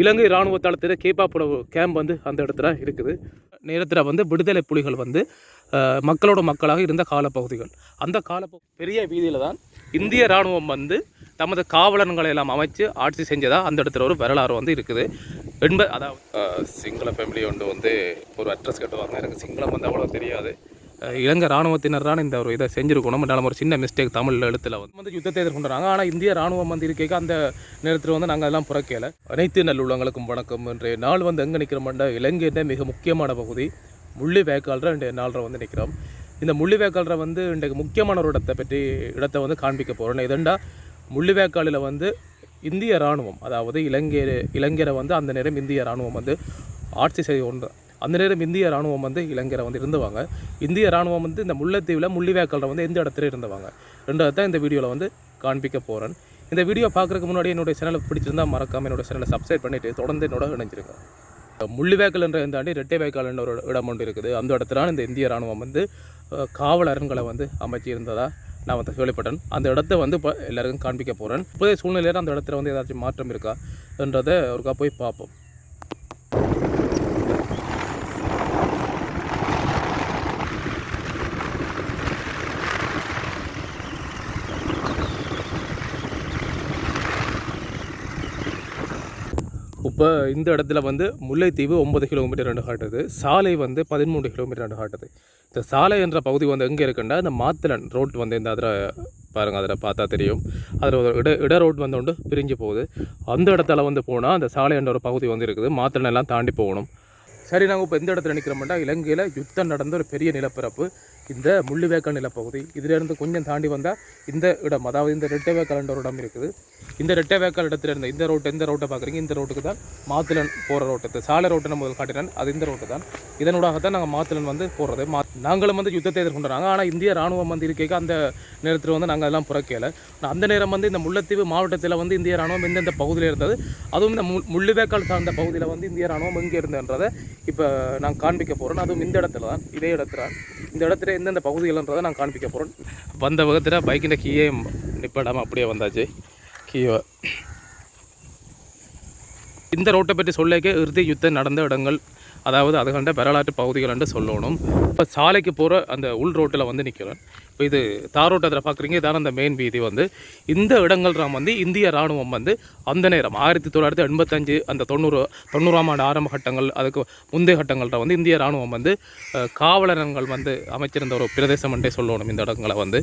இலங்கை இராணுவ தளத்தில் கேப்பாப்புட கேம்ப் வந்து அந்த இடத்துல இருக்குது. நேரத்தில் வந்து விடுதலை புலிகள் வந்து மக்களோட மக்களாக இருந்த காலப்பகுதிகள். அந்த காலப்பகு பெரிய வீதியில் தான் இந்திய இராணுவம் வந்து தமது காவலன்களை எல்லாம் அமைச்சு ஆட்சி செஞ்சதாக அந்த இடத்துல ஒரு வரலாறு வந்து இருக்குது. என்ப அதாவது சிங்கள ஃபேமிலி ஒன்று வந்து ஒரு அட்ரஸ் கட்டுவாங்க. எனக்கு சிங்களம் வந்து அவ்வளோ தெரியாது. இலங்கை இராணுவத்தினர் தான் இந்த ஒரு இதை செஞ்சுருக்கணும். நம்ம ஒரு சின்ன மிஸ்டேக் தமிழ் எழுத்தில் வந்து வந்து யுத்தத்தை எதிர்கொண்டாங்க. ஆனால் இந்திய ராணுவம் வந்து இருக்க அந்த நேரத்தில் வந்து நாங்கள் எல்லாம் புறக்கல. அனைத்து நல்லுள்ளங்களுக்கும் வணக்கம். இன்றைய நாள் வந்து எங்கே நிற்கிறோம்ன்ற இலங்கையின் மிக முக்கியமான பகுதி. முள்ளி வேக்கால்ற இன்றைய நாளில் வந்து நிற்கிறோம் இந்த முள்ளி வேக்கால்ற வந்து இன்றைக்கு முக்கியமான ஒரு இடத்தை பற்றி இடத்தை வந்து காண்பிக்க போகிறோம் எதுண்டா முள்ளி வேக்காலில் வந்து இந்திய இராணுவம் அதாவது இலங்கை இலங்கையில் வந்து அந்த நேரம் இந்திய இராணுவம் வந்து ஆட்சி செய்ய ஒன்று அந்த நேரம் இந்திய ராணுவம் வந்து இலங்கையில் வந்து இருந்தவாங்க. இந்திய ராணுவம் வந்து இந்த முல்லைத்தீவில் முள்ளிவாய்க்காலில் வந்து எந்த இடத்துல இருந்தவாங்க? ரெண்டாவது தான் இந்த வீடியோவில் வந்து காண்பிக்க போகிறேன் இந்த வீடியோ பார்க்குறதுக்கு முன்னாடி என்னுடைய சேனலை பிடிச்சிருந்தா மறக்காமல் என்னோட சேனலை சப்ஸ்கிரைப் பண்ணிட்டு தொடர்ந்து என்னோட இணைஞ்சிருங்க. முள்ளிவேக்கல் என்ற இந்தாண்டி ரெட்டை வாய்க்கால் என்ற ஒரு இடம் ஒன்று இருக்குது. அந்த இடத்துல இந்த இந்திய ராணுவம் வந்து அஹ், காவல் அரண்களை வந்து அமைச்சிருந்ததா நான் வந்து கேள்விப்பட்டேன். அந்த இடத்த வந்து இப்போ எல்லாருக்கும் காண்பிக்க போகிறேன் இப்போதைய சூழ்நிலையில் அந்த இடத்துல வந்து ஏதாச்சும் மாற்றம் இருக்கா? என்றதை ஒருக்கா போய் பார்ப்போம். இப்போ இந்த இடத்துல வந்து முல்லைத்தீவு ஒன்பது கிலோமீட்டர் ரெண்டு காட்டுது. சாலை வந்து பதிமூன்று கிலோமீட்டர் ரெண்டு காட்டுது. இந்த சாலை என்ற பகுதி வந்து எங்கே இருக்குன்னா இந்த மாத்தலன் ரோட் வந்து இந்த அதில் பாருங்கள் அதில் பார்த்தா தெரியும். அதில் ஒரு இட இட ரோட் வந்து ஒன்று பிரிஞ்சு போகுது. அந்த இடத்துல வந்து போனால் அந்த சாலை என்ற ஒரு பகுதி வந்து இருக்குது. மாத்தலன் எல்லாம் தாண்டி போகணும். சரி நாங்கள் இப்போ எந்த இடத்துல நிற்கிறோம்னா இலங்கையில் யுத்தம் நடந்த ஒரு பெரிய நிலப்பரப்பு. இந்த முள்ளுவேக்கால் நிலப்பகுதி. இதிலிருந்து கொஞ்சம் தாண்டி வந்தால் இந்த இடம் அதாவது இந்த ரெட்டை வேக்கல்ன்ற ஒரு இடம் இருக்குது. இந்த ரெட்டைவேக்கால் இடத்துல இருந்த இந்த ரோட்டு எந்த ரோட்டை பார்க்குறீங்க. இந்த ரோட்டுக்கு தான் மாத்துலன் போகிற ரோட்டு சாலை ரோட்டை முதல் காட்டினேன். அது இந்த ரோட்டு தான். இதனூடாக தான் நாங்கள் மாத்துலன் வந்து போகிறது மா நாங்களும் வந்து யுத்தத்தை எதிர்கொண்டாங்க ஆனால் இந்திய ராணுவம் வந்து இருக்க அந்த நேரத்தில் வந்து நாங்கள் அதெல்லாம் புறக்கல. அந்த நேரம் வந்து இந்த முல்லைத்தீவு மாவட்டத்தில் வந்து இந்திய ராணுவம் எந்தெந்த பகுதியில் இருந்தது அதுவும் இந்த முள் முள்ளுவேக்கால் சார்ந்த பகுதியில் வந்து இந்திய ராணுவம் எங்கே இருந்ததுன்றதை இப்போ நான் காண்பிக்க போகிறேன் அதுவும் இந்த இடத்துல தான் இதே இடத்துல இந்த இடத்துல எந்தெந்த பகுதிகள்ன்றதை நான் காண்பிக்க போகிறேன் வந்த வகத்தில் பைக்கில் கீயே நிப்படாமல் அப்படியே வந்தாச்சு. கீயை இந்த ரோட்டை பற்றி சொல்லிக்க இறுதி யுத்தம் நடந்த இடங்கள். அதாவது அது கண்ட வரலாற்று பகுதிகள் என்று சொல்லணும். இப்போ சாலைக்கு போகிற அந்த உள் ரோட்டில் வந்து நிற்கிறேன் இப்போ இது தாரோட்டத்தில் பார்க்குறீங்க இதான அந்த மெயின் வீதி வந்து. இந்த இடங்கள்லாம் வந்து இந்திய ராணுவம் வந்து அந்த நேரம் ஆயிரத்தி தொள்ளாயிரத்தி எண்பத்தஞ்சு அந்த தொண்ணூறு தொண்ணூறாம் ஆண்டு ஆரம்ப கட்டங்கள் அதுக்கு முந்தைய கட்டங்கள்ல வந்து இந்திய ராணுவம் வந்து காவலரங்கள் வந்து அமைச்சிருந்த ஒரு பிரதேசம் என்றே சொல்லணும் இந்த இடங்களை வந்து.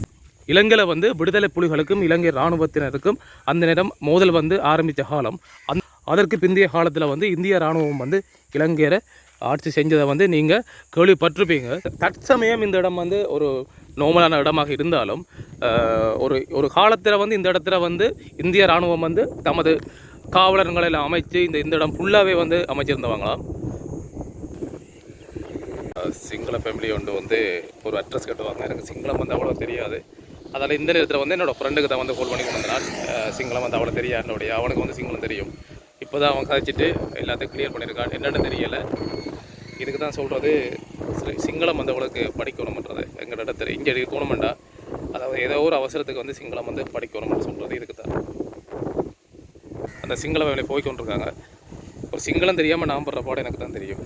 இலங்கையில் வந்து விடுதலை புலிகளுக்கும் இலங்கை இராணுவத்தினருக்கும் அந்த நேரம் மோதல் வந்து ஆரம்பித்த காலம். அந் அதற்கு பிந்தைய காலத்தில் வந்து இந்திய இராணுவம் வந்து இலங்கையரை ஆட்சி செஞ்சதை வந்து நீங்கள் கேள்விப்பட்டிருப்பீங்க. தற்சமயம் இந்த இடம் வந்து ஒரு நோமலான இடமாக இருந்தாலும் ஒரு ஒரு காலத்தில் வந்து இந்த இடத்துல வந்து இந்திய இராணுவம் வந்து தமது காவலர்களை எல்லாம் அமைச்சு இந்த இந்த இடம் ஃபுல்லாகவே வந்து அமைச்சிருந்தவங்களாம் சிங்கள ஃபேமிலி ஒன்று வந்து ஒரு அட்ரஸ் கட்டுவாங்க. எனக்கு சிங்களம் வந்து அவ்வளோ தெரியாது. அதனால் இந்த நேரத்தில் வந்து என்னோடய ஃப்ரெண்டுக்கு தான் வந்து ஃபோன் பண்ணி கொண்டு வந்தான். சிங்களம் வந்து அவ்வளோ தெரியாது. என்னுடைய அவனுக்கு வந்து சிங்களம் தெரியும். இப்போ தான் அவன் கதைச்சிட்டு எல்லாத்தையும் கிளியர் பண்ணியிருக்கான் என்னென்னு தெரியலை. இதுக்கு தான் சொல்கிறது சிங்களம் வந்து அவளுக்கு படிக்கணுமன்றது. எங்கள் இடத்துல இங்கே இருக்கணுமெண்டா அதாவது ஏதோ ஒரு அவசரத்துக்கு வந்து சிங்களம் வந்து படிக்கணும்னு சொல்கிறது இதுக்கு தான். அந்த சிங்கள வேலை போய்கொண்டிருக்காங்க ஒரு சிங்களம் தெரியாமல் நான் படுற பாடம் எனக்கு தான் தெரியும்.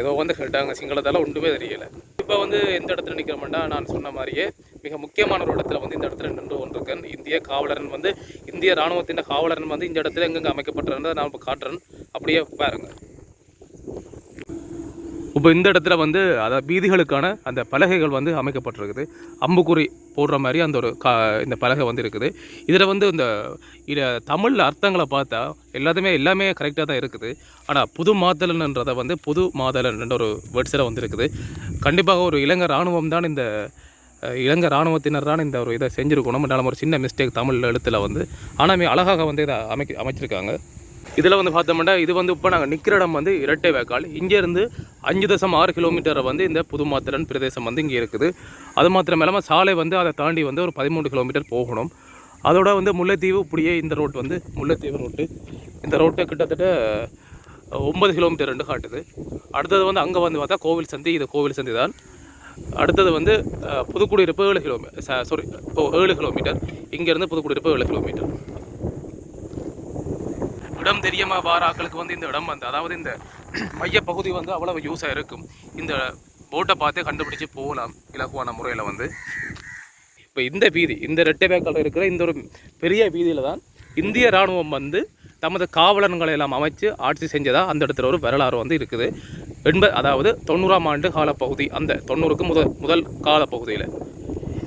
ஏதோ வந்து கேட்டாங்க சிங்களத்தால் ஒன்றுமே தெரியலை. இப்போ வந்து எந்த இடத்துல நிற்கிறோம்னா நான் சொன்ன மாதிரியே மிக முக்கியமான ஒரு இடத்துல வந்து இந்த இடத்துல நின்று கொண்டிருக்கேன். இந்திய காவலரன் வந்து இந்திய இராணுவத்தின் காவலரன் வந்து இந்த இடத்துல எங்கெங்கே அமைக்கப்பட்டிருந்ததை நான் இப்போ காட்டுறேன். அப்படியே பாருங்கள் இப்போ இந்த இடத்துல வந்து அதாவது வீதிகளுக்கான அந்த பலகைகள் வந்து அமைக்கப்பட்டிருக்குது. அம்புக்குறி போடுற மாதிரி அந்த ஒரு கா இந்த பலகை வந்து இருக்குது. இதில் வந்து இந்த இதை தமிழ் அர்த்தங்களை பார்த்தா எல்லாத்துமே எல்லாமே கரெக்டாக தான் இருக்குது. ஆனால் புது மாதலன்ன்றதை வந்து புது மாதலன் ஒரு வேர்ட்ஸில் வந்து இருக்குது கண்டிப்பாக ஒரு இலங்கை இராணுவம் தான் இந்த இலங்கை இராணுவத்தினர் தான் இந்த ஒரு இதை செஞ்சுருக்கணும். நம்ம ஒரு சின்ன மிஸ்டேக் தமிழ் எழுத்தில் வந்து ஆனால் அழகாக வந்து இதை அமைக்க அமைச்சிருக்காங்க. இதில் வந்து பார்த்தோம்னா இது வந்து இப்போ நாங்கள் நிற்கிற இடம் வந்து இரட்டை வேக்கால் இங்கேருந்து அஞ்சு தசம் ஆறு கிலோமீட்டரை வந்து இந்த புதுமாத்திரன் பிரதேசம் வந்து இங்கே இருக்குது. அது மாத்திரம் இல்லாமல் சாலை வந்து அதை தாண்டி வந்து ஒரு பதிமூணு கிலோமீட்டர் போகணும். அதோட வந்து முல்லைத்தீவு இப்படியே இந்த ரோட் வந்து முல்லைத்தீவு ரோட்டு இந்த ரோட்டை கிட்டத்தட்ட ஒன்பது கிலோமீட்டர் ரெண்டு காட்டுது. அடுத்தது வந்து அங்கே வந்து பார்த்தா கோவில் சந்தி இது கோவில் சந்தி தான். அடுத்தது வந்து புதுக்குடியிருப்பு ஏழு கிலோமீட்டர் சாரி ஏழு கிலோமீட்டர். இங்கேருந்து புதுக்குடியிருப்பு ஏழு கிலோமீட்டர். இடம் தெரியாம வார ஆட்களுக்கு வந்து இந்த இடம் வந்து அதாவது இந்த மையப்பகுதி பகுதி வந்து அவ்வளவு யூஸாக இருக்கும். இந்த போட்டை பார்த்தே கண்டுபிடிச்சு போகலாம் இலகுவான முறையில் வந்து. இப்போ இந்த வீதி இந்த ரெட்டை வேக்கால் இருக்கிற இந்த ஒரு பெரிய வீதியில் தான் இந்திய இராணுவம் வந்து தமது காவலன்களை எல்லாம் அமைச்சு ஆட்சி செஞ்சதாக அந்த இடத்துல ஒரு வரலாறு வந்து இருக்குது. எண்பது அதாவது தொண்ணூறாம் ஆண்டு காலப்பகுதி அந்த தொண்ணூறுக்கு முதல் முதல் காலப்பகுதியில்.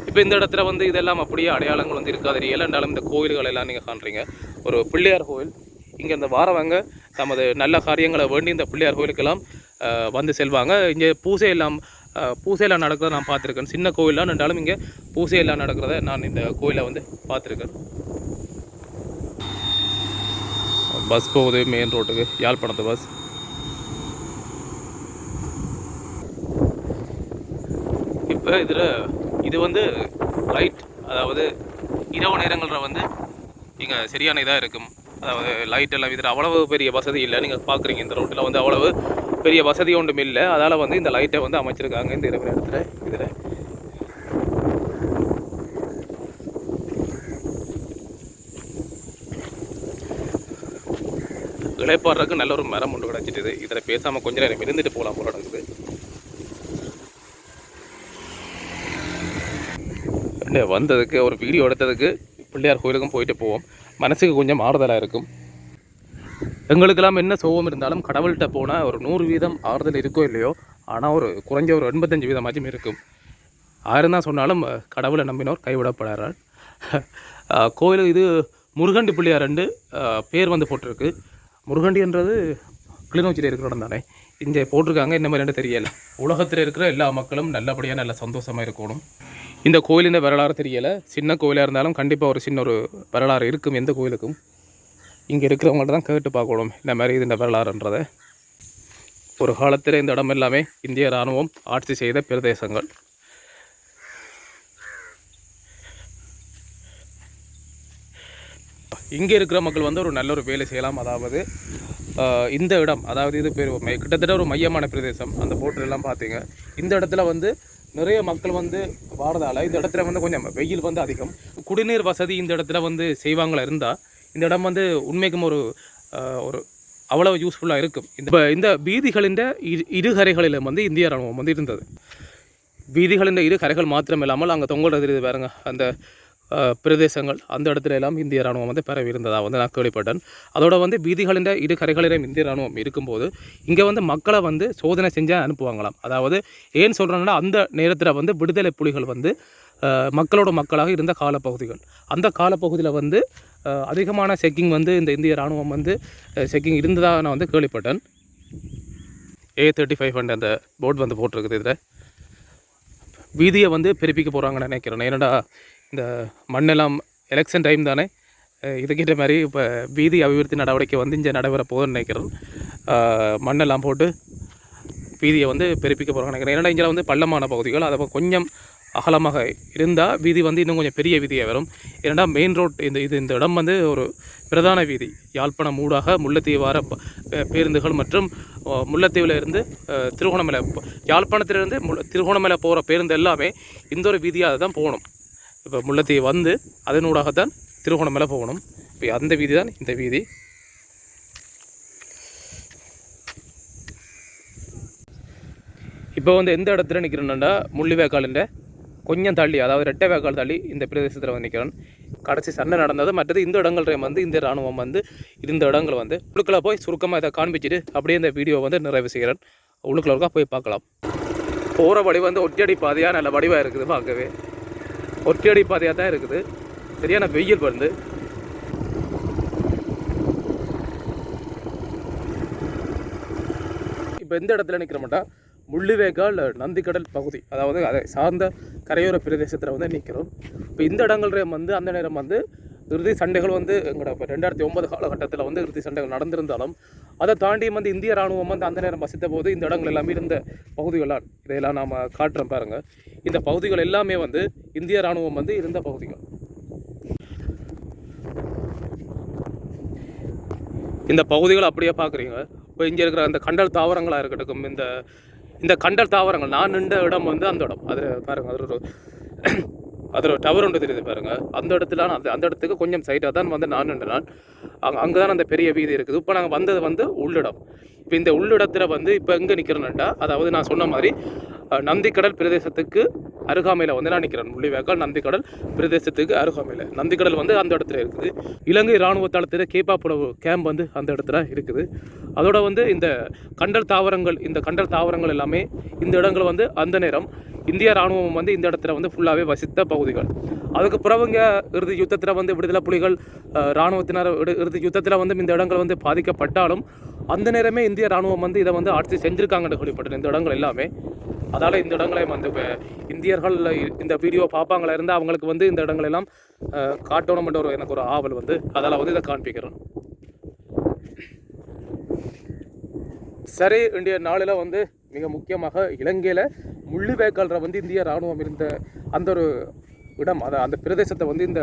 இப்போ இந்த இடத்துல வந்து இதெல்லாம் அப்படியே அடையாளங்கள் வந்து இருக்காது. தெரியல என்றாலும் இந்த கோயில்கள் எல்லாம் நீங்கள் காண்றீங்க? ஒரு பிள்ளையார் கோவில் இங்கே இந்த வாரவங்க தமது நல்ல காரியங்களை வேண்டி இந்த பிள்ளையார் கோயிலுக்கெல்லாம் வந்து செல்வாங்க. இங்கே பூசை எல்லாம் பூசையெல்லாம் நடக்கிறத நான் பார்த்துருக்கேன். சின்ன கோயிலாம் என்றாலும் இங்கே பூசையெல்லாம் நடக்கிறத நான் இந்த கோயிலை வந்து பார்த்துருக்கேன். பஸ் போகுது மெயின் ரோட்டுக்கு யாழ்ப்பாணத்து பஸ். இப்போ இதில் இது வந்து லைட் அதாவது இரவு நேரங்களில் வந்து இங்கே சரியான இதாக இருக்கும். அதாவது லைட் எல்லாம் இதில் அவ்வளவு பெரிய வசதி இல்லை. நீங்கள் பார்க்குறீங்க இந்த ரோட்டில் வந்து அவ்வளவு பெரிய வசதி ஒன்றும் இல்லை. அதால் வந்து இந்த லைட்டை வந்து அமைச்சிருக்காங்க இந்த இரவு இடத்துல இதில். இழைப்பாடுறதுக்கு நல்ல ஒரு மரம் ஒன்று கிடச்சிட்டு இதில் பேசாமல் கொஞ்ச நேரம் இருந்துட்டு போகலாம் போல நடக்குது. வந்ததுக்கு ஒரு வீடியோ எடுத்ததுக்கு பிள்ளையார் கோயிலுக்கும் போயிட்டு போவோம். மனசுக்கு கொஞ்சம் ஆறுதலாக இருக்கும். எங்களுக்கெல்லாம் என்ன சோகம் இருந்தாலும் கடவுள்கிட்ட போனால் ஒரு நூறு வீதம் ஆறுதல் இருக்கோ இல்லையோ ஆனால் ஒரு குறைஞ்ச ஒரு எண்பத்தஞ்சு வீதமாச்சும் இருக்கும். ஆயிரம் தான் சொன்னாலும் கடவுளை நம்பினோர் கைவிடப்படார்கள். கோயில் இது முருகண்டி பிள்ளையார் ரெண்டு பேர் வந்து போட்டிருக்கு. முருகண்டின்றது கிளிநொச்சியில் இருக்கிற இடம் தானே. இங்கே போட்டிருக்காங்க என்ன மாதிரின்னு தெரியல. உலகத்தில் இருக்கிற எல்லா மக்களும் நல்லபடியாக நல்ல சந்தோஷமாக இருக்கணும். இந்த கோயிலின் வரலாறு தெரியலை. சின்ன கோயிலாக இருந்தாலும் கண்டிப்பாக ஒரு சின்ன ஒரு வரலாறு இருக்கும் எந்த கோயிலுக்கும். இங்கே இருக்கிறவங்கள்ட்ட தான் கேட்டு பார்க்கணும் இந்த மாதிரி இது இந்த வரலாறுன்றதை. ஒரு காலத்தில் இந்த இடம் எல்லாமே இந்திய இராணுவம் ஆட்சி செய்த பிரதேசங்கள். இங்கே இருக்கிற மக்கள் வந்து ஒரு நல்ல ஒரு வேலை செய்யலாம். அதாவது இந்த இடம் அதாவது இது பேர் கிட்டத்தட்ட ஒரு மையமான பிரதேசம். அந்த போட்டில் எல்லாம் பார்த்தீங்க. இந்த இடத்துல வந்து நிறைய மக்கள் வந்து வாடுறதால இந்த இடத்துல வந்து கொஞ்சம் வெயில் வந்து அதிகம். குடிநீர் வசதி இந்த இடத்துல வந்து செய்வாங்களா இருந்தால் இந்த இடம் வந்து உண்மைக்கும் ஒரு ஒரு அவ்வளவு யூஸ்ஃபுல்லாக இருக்கும். இந்த இந்த வீதிகளின் இரு இருகரைகளிலும் வந்து இந்திய ராணுவம் வந்து இருந்தது. வீதிகளின் இரு கரைகள் மாத்திரம் இல்லாமல் அங்கே தொங்கல் தெரியுது பாருங்க அந்த பிரதேசங்கள் அந்த இடத்துல எல்லாம் இந்திய ராணுவம் வந்து பரவி இருந்ததாக வந்து நான் கேள்விப்பட்டேன். அதோட வந்து வீதிகளின் இரு கரைகளிலும் இந்திய ராணுவம் இருக்கும்போது இங்கே வந்து மக்களை வந்து சோதனை செஞ்சு அனுப்புவாங்களாம். அதாவது ஏன் சொல்கிறேன்னா அந்த நேரத்தில் வந்து விடுதலை புலிகள் வந்து மக்களோட மக்களாக இருந்த காலப்பகுதிகள். அந்த காலப்பகுதியில் வந்து அதிகமான செக்கிங் வந்து இந்த இந்திய ராணுவம் வந்து செக்கிங் இருந்ததாக நான் வந்து கேள்விப்பட்டேன். ஏ தேர்ட்டி ஃபைவ் அந்த போர்டு வந்து போட்டிருக்குது இதில். வீதியை வந்து பெருப்பிக்க போகிறாங்கன்னு நினைக்கிறேன். ஏன்னா இந்த மண்ணெல்லாம் எலெக்ஷன் டைம் தானே. இதுக்கிட்ட மாதிரி இப்போ வீதி அபிவிருத்தி நடவடிக்கை வந்து இங்கே நடைபெற போகுதுன்னு நினைக்கிறேன். மண்ணெல்லாம் போட்டு வீதியை வந்து பெருப்பிக்க போகிறாங்க நினைக்கிறேன். ஏன்னா இங்கே வந்து பள்ளமான பகுதிகள். அதை கொஞ்சம் அகலமாக இருந்தால் வீதி வந்து இன்னும் கொஞ்சம் பெரிய வீதியாக வரும். ஏன்னா மெயின் ரோட் இந்த இது இந்த இடம் வந்து ஒரு பிரதான வீதி யாழ்ப்பாணம் ஊடாக முல்லைத்தீவு வார பேருந்துகள் மற்றும் முல்லைத்தீவில் இருந்து திருகோணமலை யாழ்ப்பாணத்திலிருந்து முல்லை திருகோணமலை போகிற பேருந்து எல்லாமே இந்த ஒரு வீதியாக தான் போகணும். இப்போ முல்லைத்தீவு வந்து அதனூடாக தான் திருகோணமலை போகணும். இப்போ அந்த வீதி தான் இந்த வீதி. இப்போ வந்து எந்த இடத்துல நிற்கிறேன்னா முள்ளிவேக்காலிൻ്റെ கொஞ்சம் தள்ளி அதாவது ரெட்டை வேக்கால் தள்ளி இந்த பிரதேசத்தில் வந்து நிற்கிறேன் கடைசி சண்டை நடந்தது மற்றது இந்த இடங்கள்ல வந்து இந்த இராணுவம் வந்து இந்த இடங்கள் வந்து உள்ளுக்குள்ள போய் சுருக்கமாக இதை காண்பிச்சுட்டு அப்படியே இந்த வீடியோ வந்து நிறைவு செய்கிறேன். உள்ளுக்குள்ள போய் பார்க்கலாம். போகிற வடிவம் வந்து ஒட்டியடி பாதையாக நல்ல வடிவாக இருக்குது பார்க்கவே. ஒற்றையடி பாதையாக தான் இருக்குது. சரியான வெயில் வந்து. இப்போ எந்த இடத்துல நிற்கிறோம்ட்டா முள்ளிவேக்கால் நந்திக்கடல் பகுதி. அதாவது அதை சார்ந்த கரையோர பிரதேசத்தில் வந்து நிற்கிறோம் இப்போ இந்த இடங்கள் வந்து அந்த நேரம் வந்து இறுதி சண்டைகள் வந்து எங்களோட இப்போ ரெண்டாயிரத்தி ஒன்பது காலகட்டத்தில் வந்து இறுதி சண்டைகள் நடந்திருந்தாலும் அதை தாண்டியும் வந்து இந்திய ராணுவம் வந்து அந்த நேரம் வசித்த போது இந்த இடங்கள் எல்லாமே இருந்த பகுதிகளால் இதையெல்லாம் நாம் காட்டுறோம் பாருங்கள் இந்த பகுதிகள் எல்லாமே வந்து இந்திய ராணுவம் வந்து இருந்த பகுதிகள். இந்த பகுதிகளை அப்படியே பார்க்குறீங்க இப்போ இங்கே இருக்கிற அந்த கண்டல் தாவரங்களாக இருக்கட்டும் இந்த இந்த கண்டல் தாவரங்கள் நான் நின்ற இடம் வந்து அந்த இடம். அது பாருங்கள் அது ஒரு அதில் டவர் ஒன்று தெரியுது பாருங்க. அந்த இடத்துல அந்த அந்த இடத்துக்கு கொஞ்சம் சைட்டாக தான் வந்து நான் நின்று நான் அங்கே அங்கே தான் அந்த பெரிய வீதி இருக்குது. இப்போ நாங்கள் வந்தது வந்து உள்ளிடம். இப்போ இந்த உள்ளிடத்தில் வந்து இப்போ எங்கே நிற்கிறேன்டா அதாவது நான் சொன்ன மாதிரி நந்திக்கடல் பிரதேசத்துக்கு அருகாமையில் வந்து நான் நிற்கிறேன் முள்ளிவாய்க்கால் நந்திக்கடல் பிரதேசத்துக்கு அருகாமையில். நந்திக்கடல் வந்து அந்த இடத்துல இருக்குது. இலங்கை இராணுவ தளத்தில் கேப்பாப்புலவு கேம்ப் வந்து அந்த இடத்துல இருக்குது. அதோட வந்து இந்த கண்டல் தாவரங்கள் இந்த கண்டல் தாவரங்கள் எல்லாமே இந்த இடங்கள் வந்து அந்த நேரம் இந்திய இராணுவம் வந்து இந்த இடத்துல வந்து ஃபுல்லாகவே வசித்த பகுதிகள். அதுக்கு பிறகுங்க இறுதி யுத்தத்தில் வந்து விடுதலை புலிகள் இராணுவத்தினர் இறுதி யுத்தத்தில் வந்து இந்த இடங்கள் வந்து பாதிக்கப்பட்டாலும் அந்த நேரமே இந்திய இராணுவம் வந்து இதை வந்து ஆட்சி செஞ்சுருக்காங்கன்னு கேள்விப்பட்டேன் இந்த இடங்கள் எல்லாமே. அதால் இந்த இடங்களை வந்து இப்ப இந்தியர்கள் இந்த வீடியோ பார்ப்பாங்களா இருந்தால் அவங்களுக்கு வந்து இந்த இடங்களெல்லாம் காட்டணும்ன்ற ஒரு எனக்கு ஒரு ஆவல் வந்து அதால் வந்து இதை காண்பிக்கிறேன். சரி இன்றைய நாளில் வந்து மிக முக்கியமாக இலங்கையில் முள்ளிவேக்கால்ற வந்து இந்திய இராணுவம் இருந்த அந்த ஒரு இடம் அதை அந்த பிரதேசத்தை வந்து இந்த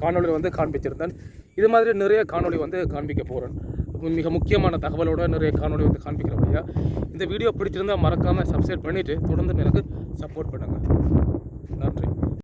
காணொலியில் வந்து காண்பிச்சிருந்தேன். இது மாதிரி நிறைய காணொளி வந்து காண்பிக்க போகிறேன் மிக முக்கியமான தகவலோட நிறைய காணொலி வந்து காண்பிக்கிறபடியா இந்த வீடியோ பிடிச்சிருந்தா மறக்காமல் சப்ஸ்கிரைப் பண்ணிவிட்டு தொடர்ந்து எனக்கு சப்போர்ட் பண்ணுங்கள் நன்றி.